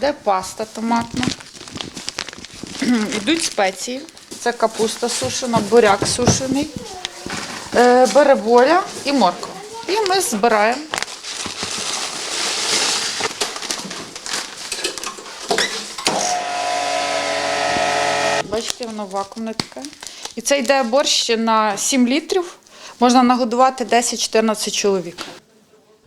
Де паста томатна. Йдуть спеції. Це капуста сушена, буряк сушений, е, береболя і морква. І ми збираємо. Бачите, воно вакуумне таке. І це йде борщ на 7 літрів. Можна нагодувати 10-14 чоловік.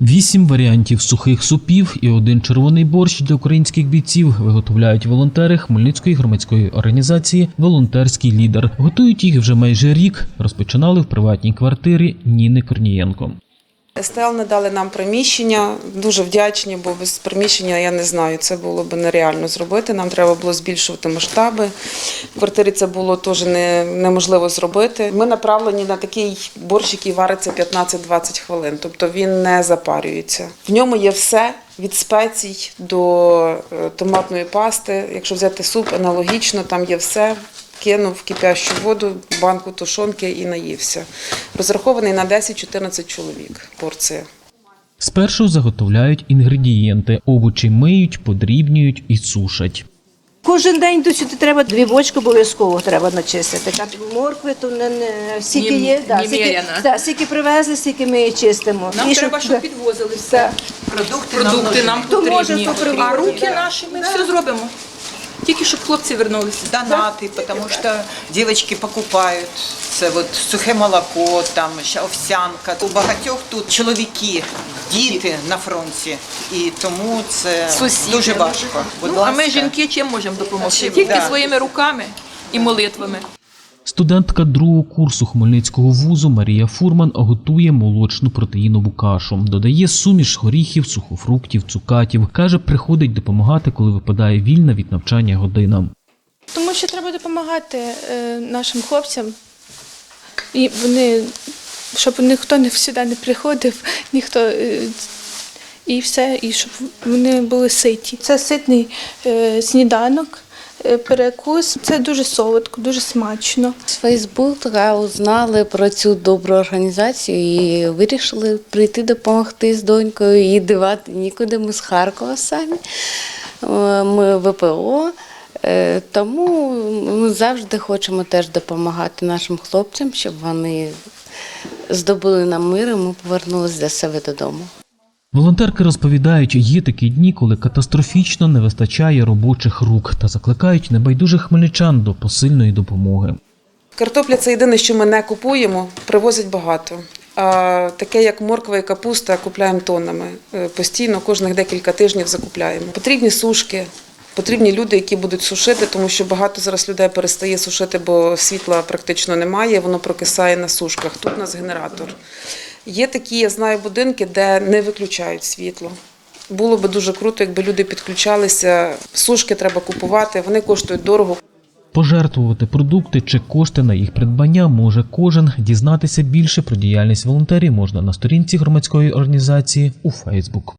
Вісім варіантів сухих супів і один червоний борщ для українських бійців виготовляють волонтери Хмельницької громадської організації Волонтерський лідер. Готують їх вже майже рік. Розпочинали в приватній квартирі Ніни Корнієнко. СТЛ не дали нам приміщення. Дуже вдячні, бо без приміщення я не знаю, це було б нереально зробити. Нам треба було збільшувати масштаби. В квартирі це було теж не, неможливо зробити. Ми направлені на такий борщ, який вариться 15-20 хвилин, тобто він не запарюється. В ньому є все. Від спецій до е, томатної пасти. Якщо взяти суп, аналогічно, там є все. Кинув в кипящу воду, банку тушонки і наївся. Розрахований на 10-14 чоловік порція. Спершу заготовляють інгредієнти, овочі миють, подрібнюють і сушать. Кожен день до сюди треба дві бочки обов'язково треба начистити. Так, моркви то не, не стільки є, да, стільки, да, стільки привезли, стільки ми і чистимо. Нам І треба, щоб- щоб підвозили все. Продукти, Продукти нам Хто може, потрібні. хто а руки да. наші ми все зробимо. Тільки щоб хлопці вернулися. донати, тому що дівчатки покупають це от сухе молоко, там ще овсянка. У багатьох тут чоловіки, діти на фронті, і тому це Сусіди. дуже важко. Будь Ну, а ми, жінки, чим можемо допомогти? Тільки да. своїми руками і молитвами. Студентка другого курсу Хмельницького вузу Марія Фурман готує молочну протеїнову кашу. Додає суміш горіхів, сухофруктів, цукатів. Каже, приходить допомагати, коли випадає вільна від навчання година. Тому що треба допомагати е, нашим хлопцям. І вони, щоб ніхто не сюди не приходив, ніхто е, і все, і щоб вони були ситі. Це ситний е, сніданок, перекус. Це дуже солодко, дуже смачно. З Фейсбука узнали про цю добру організацію і вирішили прийти допомогти з донькою. І дивати нікуди. Ми з Харкова самі. Е, Ми ВПО. Е, Тому ми завжди хочемо теж допомагати нашим хлопцям, щоб вони здобули нам мир і ми повернулися до себе додому. Волонтерки розповідають, є такі дні, коли катастрофічно не вистачає робочих рук та закликають небайдужих хмельничан до посильної допомоги. Картопля це єдине, що ми не купуємо, привозять багато. А таке, як морква і капуста, купляємо тоннами. Е, Постійно, кожних декілька тижнів закупляємо. Потрібні сушки, потрібні люди, які будуть сушити, тому що багато зараз людей перестає сушити, бо світла практично немає, воно прокисає на сушках. Тут у нас генератор. Є такі, я знаю, будинки, де не виключають світло. Було би дуже круто, якби люди підключалися. Сушки треба купувати, вони коштують дорого. Пожертвувати продукти чи кошти на їх придбання може кожен. Дізнатися більше про діяльність волонтерів можна на сторінці громадської організації у Фейсбук.